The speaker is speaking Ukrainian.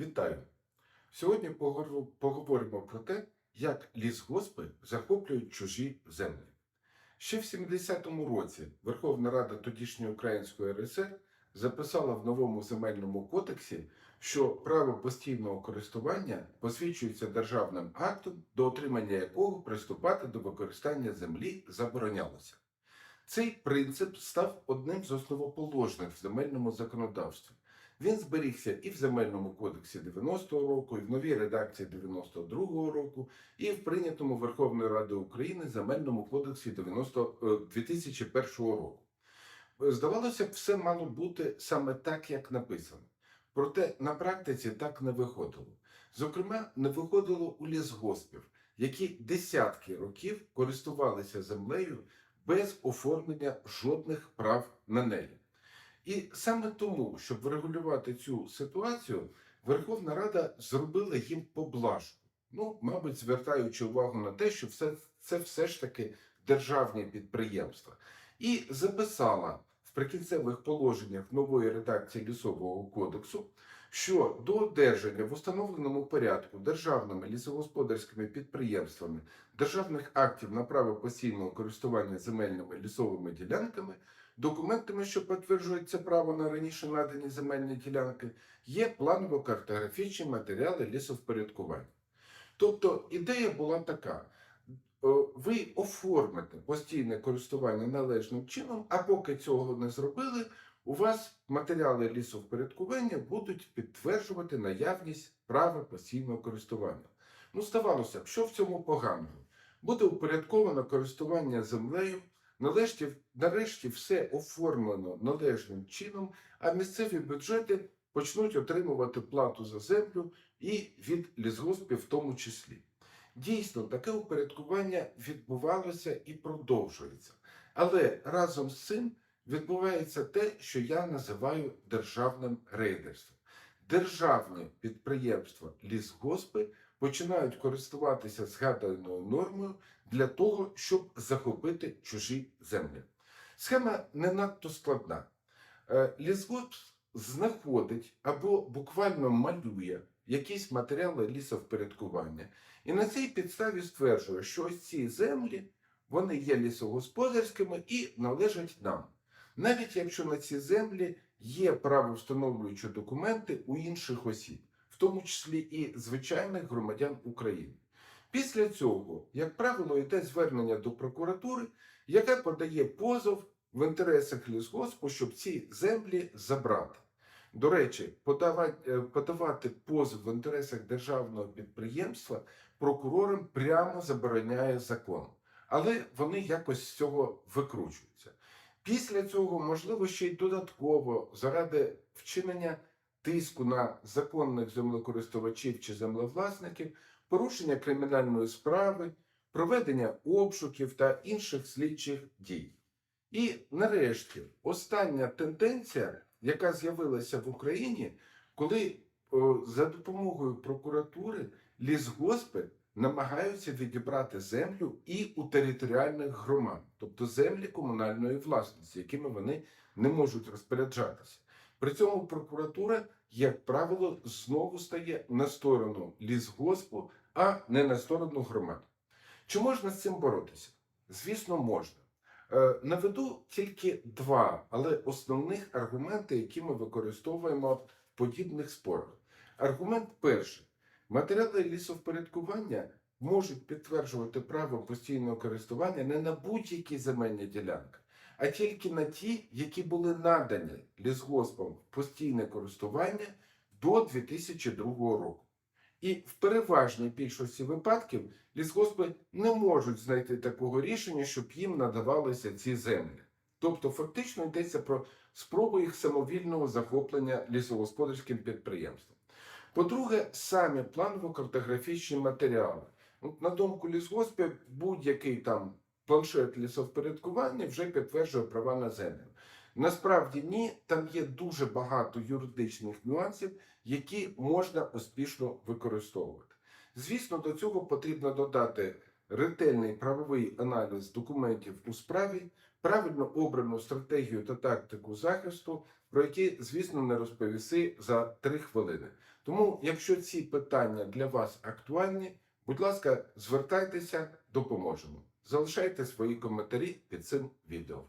Вітаю! Сьогодні поговоримо- про те, як лісгоспи захоплюють чужі землі. Ще в 70-му році Верховна Рада тодішньої Української РСР записала в новому земельному кодексі, що право постійного користування посвідчується державним актом, до отримання якого приступати до використання землі заборонялося. Цей принцип став одним з основоположних в земельному законодавстві. Він зберігся і в земельному кодексі 90-го року, і в новій редакції 92-го року, і в прийнятому Верховною Радою України земельному кодексі 90, е, 2001 року. Здавалося б, все мало бути саме так, як написано. Проте на практиці так не виходило. Зокрема, не виходило у лісгоспів, які десятки років користувалися землею без оформлення жодних прав на неї. І саме тому, щоб врегулювати цю ситуацію, Верховна Рада зробила їм поблажку. Ну, мабуть, звертаючи увагу на те, що все, це все ж таки державні підприємства, і записала в прикінцевих положеннях нової редакції лісового кодексу, що до одержання в установленому порядку державними лісогосподарськими підприємствами державних актів на право постійного користування земельними лісовими ділянками Документами, що підтверджують це право на раніше надані земельні ділянки, є планово-картографічні матеріали лісовпорядкування. Тобто ідея була така: ви оформите постійне користування належним чином, а поки цього не зробили, у вас матеріали лісовпорядкування будуть підтверджувати наявність права постійного користування. Ну, здавалося б, що в цьому поганого? Буде упорядковано користування землею. Нарешті, нарешті все оформлено належним чином, а місцеві бюджети почнуть отримувати плату за землю і від лісгоспів в тому числі. Дійсно, таке упорядкування відбувалося і продовжується. Але разом з цим відбувається те, що я називаю державним рейдерством. Державні підприємства лісгоспи починають користуватися згаданою нормою для того, щоб захопити чужі землі. Схема не надто складна. Е, Лісгосп знаходить або буквально малює якісь матеріали лісовпорядкування, і на цій підставі стверджує, що ось ці землі вони є лісогосподарськими і належать нам. Навіть якщо на ці землі є правовстановлюючі документи у інших осіб, в тому числі і звичайних громадян України. Після цього, як правило, йде звернення до прокуратури, яка подає позов в інтересах лісгоспу, щоб ці землі забрати. До речі, подавати, е, подавати позов в інтересах державного підприємства прокурорам прямо забороняє закон, але вони якось з цього викручуються. Після цього, можливо, ще й додатково заради вчинення тиску на законних землекористувачів чи землевласників порушення кримінальної справи, проведення обшуків та інших слідчих дій. І нарешті остання тенденція, яка з'явилася в Україні, коли о, за допомогою прокуратури лісгоспи намагаються відібрати землю і у територіальних громад, тобто землі комунальної власності, якими вони не можуть розпоряджатися. При цьому прокуратура, як правило, знову стає на сторону лісгоспу, а не на сторону громад. Чи можна з цим боротися? Звісно, можна. Е, Наведу тільки два, але основних аргументи, які ми використовуємо в подібних спорах. Аргумент перший: матеріали лісовпорядкування можуть підтверджувати право постійного користування не на будь-які земельні ділянки, а тільки на ті, які були надані лісгоспом в постійне користування до 2002 року. І в переважній більшості випадків лісгоспи не можуть знайти такого рішення, щоб їм надавалися ці землі. Тобто, фактично йдеться про спробу їх самовільного захоплення лісогосподарським підприємством. По-друге, самі планово-картографічні матеріали. На думку лісгоспів, будь-який там планшет лісовпорядкування вже підтверджує права на землю. Насправді ні, там є дуже багато юридичних нюансів, які можна успішно використовувати. Звісно, до цього потрібно додати ретельний правовий аналіз документів у справі, правильно обрану стратегію та тактику захисту, про які, звісно, не розповіси за 3 хвилини. Тому, якщо ці питання для вас актуальні, будь ласка, звертайтеся, допоможемо. Залишайте свої коментарі під цим відео.